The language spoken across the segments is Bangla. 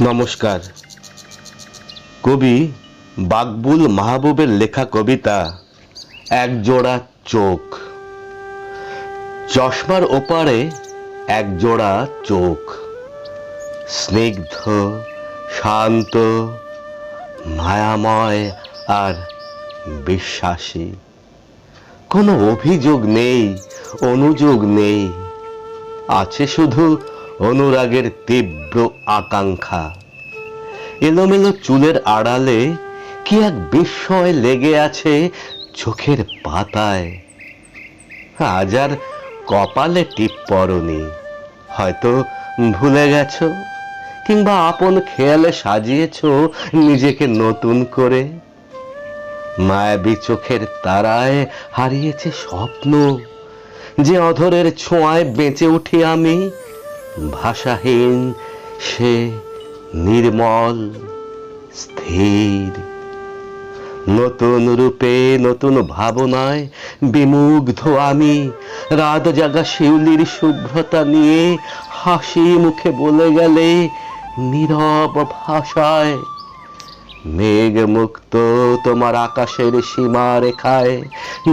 নমস্কার। কবি বাকবুল মাহবুবের লেখা কবিতা, এক জোড়া চোখ। চশমার ওপারে এক জোড়া চোখ। স্নিগ্ধ, শান্ত, মায়াময় আর বিশ্বাসী। কোনো অভিযোগ নেই, অনুযোগ নেই। আছে শুধু অনুরাগের তীব্র আকাঙ্ক্ষা। এলোমেলো চুলের আড়ালে কি এক বিস্ময় লেগে আছে চোখের পাতায়। আজ আর কপালে টিপ পরনি হয়তো ভুলে গেছ, কিংবা আপন খেয়ালে সাজিয়েছো নিজেকে নতুন করে। মায়াবী চোখের তারায় হারিয়েছে স্বপ্ন, যে অধরের ছোঁয়ায় বেঁচে উঠি আমি ভাষাহীন, সে নির্মল, স্থির। নতুন রূপে, নতুন ভাবনায় বিমুগ্ধ আমি, রাত জাগা শিউলির শুভ্রতা নিয়ে হাসি মুখে বলে গেলে নীরব ভাষায় মেঘ মুক্ত তোমার আকাশের সীমা রেখায়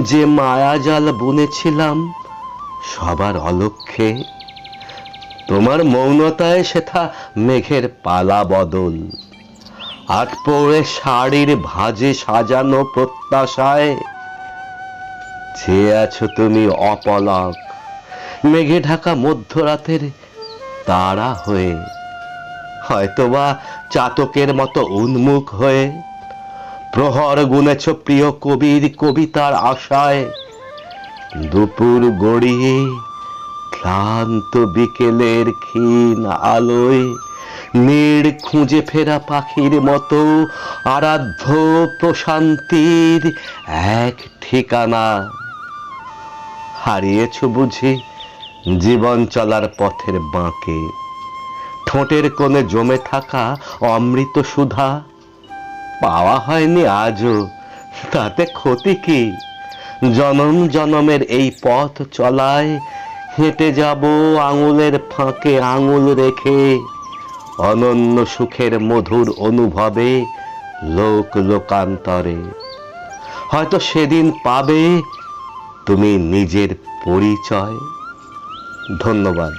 যে মায়াজাল বুনেছিলাম, সবার অলক্ষ্যে তোমার মৌনতায় সেথা মেঘের পালা বদল। আট শাড়ির ভাঁজে সাজানো প্রত্যাশায়। চেয়ে আছো তুমি অপলক, মেঘে ঢাকা মধ্যরাতের তারা হয়ে। হয়তোবা চাতকের মতো উন্মুখ হয়ে, প্রহর গুনেছ প্রিয় কবির কবিতার আশায়। দুপুর গড়িয়ে ক্লান্ত বিকেলের ক্ষীণ আলোয় নীড় খুঁজে ফেরা পাখির মতো আরাধ্য প্রশান্তির এক ঠিকানা। হারিয়েছ বুঝি জীবন চলার পথের বাঁকে। ঠোঁটের কোণে জমে থাকা অমৃত সুধা। পাওয়া হয়নি আজও, তাতে ক্ষতি কি? জনম জনমের এই পথ চলায় হেঁটে যাব আঙুলের ফাঁকে আঙুল রেখে। অনন্য সুখের মধুর অনুভবে লোক লোকান্তরে। হয়তো সেদিন পাবে তুমি নিজের পরিচয়। ধন্যবাদ।